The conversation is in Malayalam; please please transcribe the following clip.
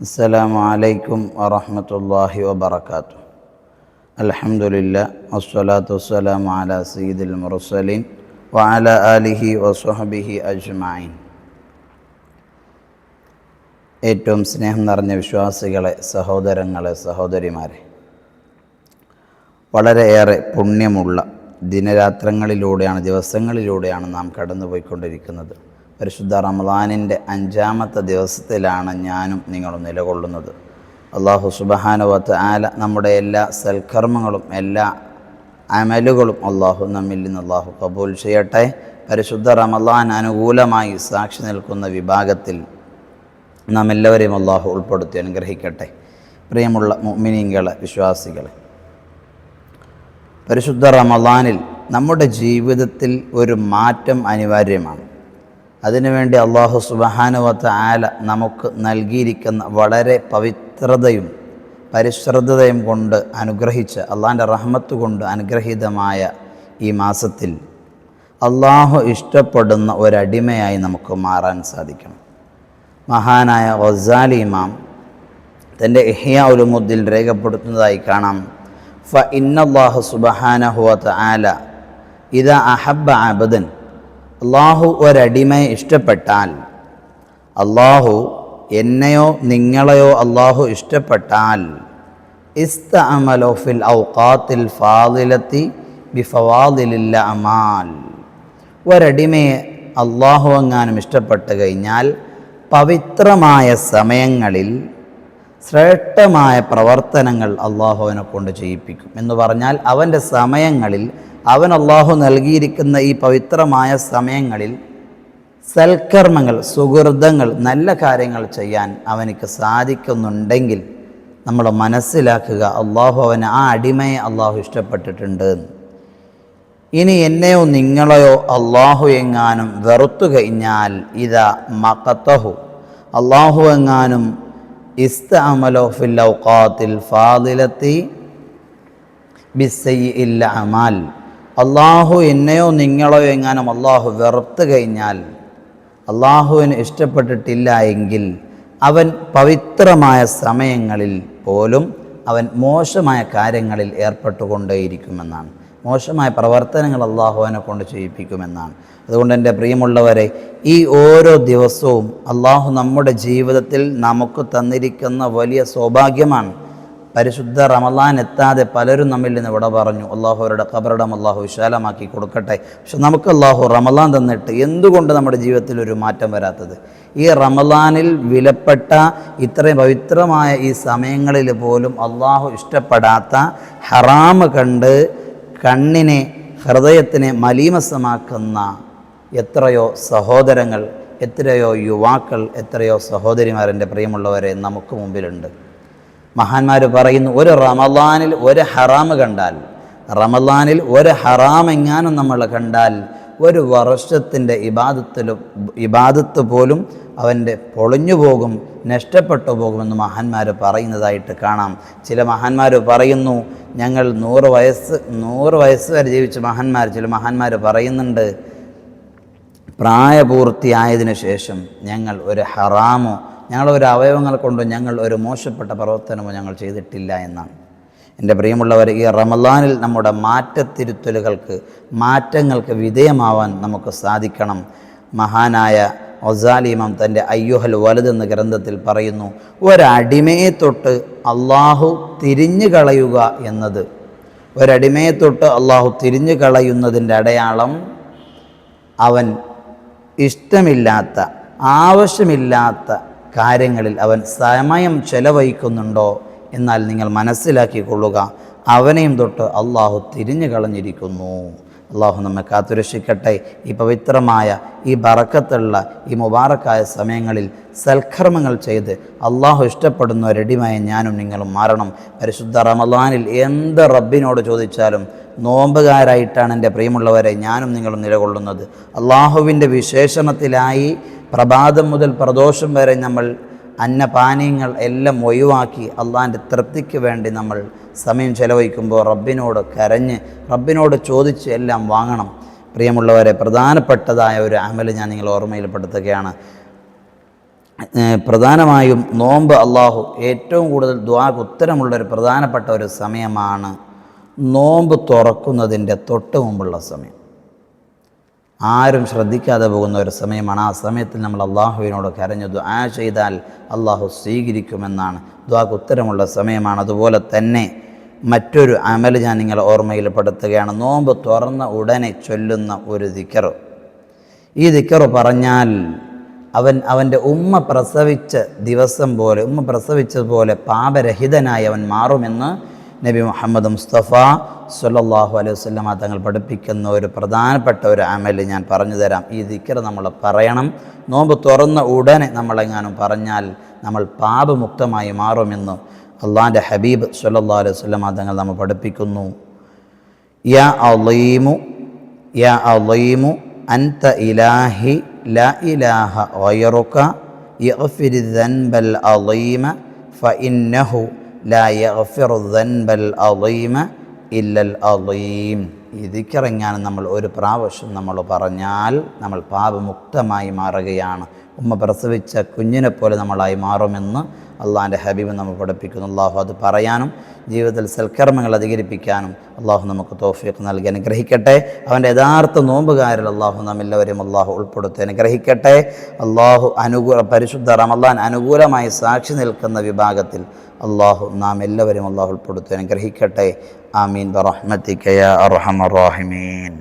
السلام عليكم ورحمة الله وبركاته الحمد لله والصلاة والسلام على سيد المرسلين وعلى آله وصحبه أجمعين ഏറ്റവും സ്നേഹം നിറഞ്ഞ വിശ്വാസികളെ സഹോദരങ്ങളെ സഹോദരിമാരെ വളരെയേറെ പുണ്യമുള്ള ദിനരാത്രങ്ങളിലൂടെയാണ് ദിവസങ്ങളിലൂടെയാണ് നാം കടന്നുപോയിക്കൊണ്ടിരിക്കുന്നത് പരിശുദ്ധ റമദാനിന്റെ അഞ്ചാമത്തെ ദിവസത്തിലാണ് ഞാനും നിങ്ങളും നിലകൊള്ളുന്നത്. അള്ളാഹു സുബഹാനുവത്ത് ആല നമ്മുടെ എല്ലാ സൽക്കർമ്മങ്ങളും എല്ലാ അമലുകളും അള്ളാഹു നമ്മിൽ നിന്ന് അള്ളാഹു കബൂൽ ചെയ്യട്ടെ. പരിശുദ്ധ റമദാൻ അനുകൂലമായി സാക്ഷി നിൽക്കുന്ന വിഭാഗത്തിൽ നാം എല്ലാവരെയും അള്ളാഹു ഉൾപ്പെടുത്തി അനുഗ്രഹിക്കട്ടെ. പ്രിയമുള്ള മുഅ്മിനീങ്ങളെ വിശ്വാസികളെ പരിശുദ്ധ റമദാനിൽ നമ്മുടെ ജീവിതത്തിൽ ഒരു മാറ്റം അനിവാര്യമാണ്. അതിനുവേണ്ടി അള്ളാഹു സുബഹാനുവത്ത ആല നമുക്ക് നൽകിയിരിക്കുന്ന വളരെ പവിത്രതയും പരിശ്രദ്ധതയും കൊണ്ട് അനുഗ്രഹിച്ച അള്ളാഹിന്റെ റഹ്മത്ത് കൊണ്ട് അനുഗ്രഹീതമായ ഈ മാസത്തിൽ അള്ളാഹു ഇഷ്ടപ്പെടുന്ന ഒരടിമയായി നമുക്ക് മാറാൻ സാധിക്കണം. മഹാനായ ഗസാലി ഇമാം തന്റെ ഇഹ്യാ ഉലുമുദ്ദിൽ രേഖപ്പെടുത്തുന്നതായി കാണാം. ഫ ഇന്നല്ലാഹു സുബഹാനഹുവത്ത് ആല ഇത അഹബ്ബ അബദൻ അള്ളാഹു ഒരടിമയെ ഇഷ്ടപ്പെട്ടാൽ അള്ളാഹു എന്നെയോ നിങ്ങളെയോ അള്ളാഹു ഇഷ്ടപ്പെട്ടാൽ ഇസ്ത അമലോഫിൽ ഔക്കാത്തിൽ ഫാദിലത്തി ബിഫവാദിലില്ല അമാൽ. ഒരടിമയെ അള്ളാഹു എങ്ങാനും ഇഷ്ടപ്പെട്ട് കഴിഞ്ഞാൽ പവിത്രമായ സമയങ്ങളിൽ ശ്രേഷ്ഠമായ പ്രവർത്തനങ്ങൾ അള്ളാഹുവിനെ കൊണ്ട് ചെയ്യിപ്പിക്കും. എന്ന് പറഞ്ഞാൽ അവന്റെ സമയങ്ങളിൽ അവൻ അള്ളാഹു നൽകിയിരിക്കുന്ന ഈ പവിത്രമായ സമയങ്ങളിൽ സൽക്കർമ്മങ്ങൾ സുഹൃതങ്ങൾ നല്ല കാര്യങ്ങൾ ചെയ്യാൻ അവനിക്ക് സാധിക്കുന്നുണ്ടെങ്കിൽ നമ്മൾ മനസ്സിലാക്കുക അള്ളാഹു അവന് ആ അടിമയെ അള്ളാഹു ഇഷ്ടപ്പെട്ടിട്ടുണ്ട്. ഇനി എന്നെയോ നിങ്ങളെയോ അള്ളാഹു എങ്ങാനും വെറുത്തു കഴിഞ്ഞാൽ ഇതാ മക്കത്തഹു അള്ളാഹു എങ്ങാനും ഇസ്തഅമലോ ഫിൽ ഔഖാത്തിൽ ഫാദിലത്തി ബിസ്സയി ഇല്ല അമാൽ. അള്ളാഹു എന്നെയോ നിങ്ങളോ എങ്ങാനും അള്ളാഹു വെറുത്ത് കഴിഞ്ഞാൽ അള്ളാഹുവിന് ഇഷ്ടപ്പെട്ടിട്ടില്ല എങ്കിൽ അവൻ പവിത്രമായ സമയങ്ങളിൽ പോലും അവൻ മോശമായ കാര്യങ്ങളിൽ ഏർപ്പെട്ടുകൊണ്ടേയിരിക്കുമെന്നാണ്. മോശമായ പ്രവർത്തനങ്ങൾ അള്ളാഹുവിനെ കൊണ്ട് ചെയ്യിപ്പിക്കുമെന്നാണ്. അതുകൊണ്ട് എന്റെ പ്രിയമുള്ളവരെ ഈ ഓരോ ദിവസവും അള്ളാഹു നമ്മുടെ ജീവിതത്തിൽ നമുക്ക് തന്നിരിക്കുന്ന വലിയ സൗഭാഗ്യമാണ്. പരിശുദ്ധ റമലാൻ എത്താതെ പലരും നമ്മിൽ നിന്ന് ഇവിടെ പറഞ്ഞു. അള്ളാഹു അവരുടെ ഖബറിടം അള്ളാഹു വിശാലമാക്കി കൊടുക്കട്ടെ. പക്ഷെ നമുക്ക് അള്ളാഹു റമലാൻ തന്നിട്ട് എന്തുകൊണ്ട് നമ്മുടെ ജീവിതത്തിൽ ഒരു മാറ്റം വരാത്തത്? ഈ റമലാനിൽ വിലപ്പെട്ട ഇത്രയും പവിത്രമായ ഈ സമയങ്ങളിൽ പോലും അള്ളാഹു ഇഷ്ടപ്പെടാത്ത ഹറാമ് കണ്ട് കണ്ണിനെ ഹൃദയത്തിനെ മലീമസമാക്കുന്ന എത്രയോ സഹോദരങ്ങൾ എത്രയോ യുവാക്കൾ എത്രയോ സഹോദരിമാരെ പ്രിയമുള്ളവരെ നമുക്ക് മുമ്പിലുണ്ട്. മഹാന്മാർ പറയുന്നു ഒരു റമദാനിൽ ഒരു ഹറാമ് കണ്ടാൽ റമദാനിൽ ഒരു ഹറാം എങ്ങാനും നമ്മൾ കണ്ടാൽ ഒരു വർഷത്തിന്റെ ഇബാദത്തിലും ഇബാദത്ത് പോലും അവന്റെ പൊളിഞ്ഞു പോകും നഷ്ടപ്പെട്ടു പോകുമെന്ന് മഹാന്മാർ പറയുന്നതായിട്ട് കാണാം. ചില മഹാന്മാർ പറയുന്നു ഞങ്ങൾ നൂറ് വയസ്സ് നൂറ് വയസ്സ് വരെ ജീവിച്ച മഹാന്മാർ ചില മഹാന്മാർ പറയുന്നുണ്ട് പ്രായപൂർത്തിയായതിനു ശേഷം ഞങ്ങൾ ഒരു ഹറാമോ ഞങ്ങളുടെ ഒരു അവയവങ്ങൾ കൊണ്ട് ഞങ്ങൾ ഒരു മോശപ്പെട്ട പ്രവർത്തനമോ ഞങ്ങൾ ചെയ്തിട്ടില്ല എന്നാണ്. എന്റെ പ്രിയമുള്ളവർ ഈ റമലാനിൽ നമ്മുടെ മാറ്റത്തിരുത്തലുകൾക്ക് മാറ്റങ്ങൾക്ക് വിധേയമാവാൻ നമുക്ക് സാധിക്കണം. മഹാനായ ഒസാലിമം തന്റെ അയ്യുഹൽ വലുത് എന്ന ഗ്രന്ഥത്തിൽ പറയുന്നു ഒരടിമയെ തൊട്ട് അള്ളാഹു തിരിഞ്ഞു കളയുക എന്നത്. ഒരടിമയെ തൊട്ട് അള്ളാഹു തിരിഞ്ഞു കളയുന്നതിന്റെ അടയാളം അവൻ ഇഷ്ടമില്ലാത്ത ആവശ്യമില്ലാത്ത കാര്യങ്ങളിൽ അവൻ സമയം ചെലവഴിക്കുന്നുണ്ടോ എന്നാൽ നിങ്ങൾ മനസ്സിലാക്കിക്കൊള്ളുക അവനെയും തൊട്ട് അള്ളാഹു തിരിഞ്ഞു കളഞ്ഞിരിക്കുന്നു. അള്ളാഹു നമ്മെ കാത്തുരക്ഷിക്കട്ടെ. ഈ പവിത്രമായ ഈ ബറക്കത്തുള്ള ഈ മുബാറക്കായ സമയങ്ങളിൽ സൽക്കർമ്മങ്ങൾ ചെയ്ത് അള്ളാഹു ഇഷ്ടപ്പെടുന്ന റെഡിമായ ഞാനും നിങ്ങളും മാറണം. പരിശുദ്ധ റമദാനിൽ എന്ത് റബ്ബിനോട് ചോദിച്ചാലും നോമ്പുകാരായിട്ടാണ് എന്റെ പ്രിയമുള്ളവരെ ഞാനും നിങ്ങളും നിലകൊള്ളുന്നത്. അള്ളാഹുവിന്റെ വിശേഷണത്തിലായി പ്രഭാതം മുതൽ പ്രദോഷം വരെ നമ്മൾ അന്നപാനീയങ്ങൾ എല്ലാം ഒഴിവാക്കി അള്ളാന്റെ തൃപ്തിക്ക് വേണ്ടി നമ്മൾ സമയം ചെലവഴിക്കുമ്പോൾ റബ്ബിനോട് കരഞ്ഞ് റബ്ബിനോട് ചോദിച്ച് എല്ലാം വാങ്ങണം. പ്രിയമുള്ളവരെ പ്രധാനപ്പെട്ടതായ ഒരു അമൽ ഞാൻ നിങ്ങൾ ഓർമ്മയിൽപ്പെടുത്തുകയാണ്. പ്രധാനമായും നോമ്പ് അള്ളാഹു ഏറ്റവും കൂടുതൽ ദ്വാക്ക് ഉത്തരമുള്ള ഒരു പ്രധാനപ്പെട്ട ഒരു സമയമാണ് നോമ്പ് തുറക്കുന്നതിന്റെ തൊട്ട് മുമ്പുള്ള സമയം. ആരും ശ്രദ്ധിക്കാതെ പോകുന്ന ഒരു സമയമാണ്. ആ സമയത്തിൽ നമ്മൾ അള്ളാഹുവിനോട് കരഞ്ഞു ദുആ ചെയ്താൽ അള്ളാഹു സ്വീകരിക്കുമെന്നാണ്. ദ്വാക്ക് ഉത്തരമുള്ള സമയമാണ്. അതുപോലെ തന്നെ മറ്റൊരു അമൽ ഞാൻ നിങ്ങളെ ഓർമ്മയിൽ പെടുത്തുകയാണ്. നോമ്പ് തുറന്ന ഉടനെ ചൊല്ലുന്ന ഒരു ദിക്കറ് ഈ ദിക്കറ് പറഞ്ഞാൽ അവൻ അവന്റെ ഉമ്മ പ്രസവിച്ച ദിവസം പോലെ ഉമ്മ പ്രസവിച്ചതുപോലെ പാപരഹിതനായി അവൻ മാറുമെന്ന് നബി മുഹമ്മദ് മുസ്തഫ സല്ലല്ലാഹു അലൈഹി വസല്ലമ തങ്ങൾ പഠിപ്പിക്കുന്ന ഒരു പ്രധാനപ്പെട്ട ഒരു അമൽ ഞാൻ പറഞ്ഞു തരാം. ഈ ദിക്കർ നമ്മൾ പറയണം. നോമ്പ് തുറന്ന ഉടനെ നമ്മളെങ്ങാനും പറഞ്ഞാൽ നമ്മൾ പാപമുക്തമായി മാറുമെന്ന് അള്ളാന്റെ ഹബീബ് സല്ലല്ലാഹു അലൈഹി വസല്ലമ തങ്ങൾ നമ്മൾ പഠിപ്പിക്കുന്നു. യാ അലീമു യാ അലീമു അൻത ഇലാഹി ലാ ഇലാഹ ഗൈറുക ഇഫിരി ദൻബൽ അളീമ ഫഇന്നഹു ലാ യഗ്ഫിറു നമ്മൾ ഒരു പ്രാവശ്യം നമ്മൾ പറഞ്ഞാൽ നമ്മൾ പാപമുക്തമായി മാറുകയാണ്. ഉമ്മ പ്രസവിച്ച കുഞ്ഞിനെ പോലെ നമ്മളായി മാറുമെന്ന് അള്ളാഹിന്റെ ഹബീബ് നമ്മൾ പഠിപ്പിക്കുന്നു. അള്ളാഹു അത് പറയാനും ജീവിതത്തിൽ സൽക്കർമ്മങ്ങൾ അധികരിപ്പിക്കാനും അള്ളാഹു നമുക്ക് തോഫിയൊക്കെ നൽകി. അനുഗ്രഹിക്കട്ടെ. അവന്റെ യഥാർത്ഥ നോമ്പുകാരിൽ അള്ളാഹു നമ്മെല്ലാവരും അള്ളാഹു ഉൾപ്പെടുത്തി. അനുഗ്രഹിക്കട്ടെ. അള്ളാഹു അനുകൂല പരിശുദ്ധ റമല്ലാൻ അനുകൂലമായി സാക്ഷി നിൽക്കുന്ന വിഭാഗത്തിൽ അള്ളാഹു നാം എല്ലാവരും അള്ളാഹു ഉൾപ്പെടുത്തി. അനുഗ്രഹിക്കട്ടെ. ആമീൻ. ബറഹ്മത്തിക്കയ അർഹമർ റാഹിമീൻ.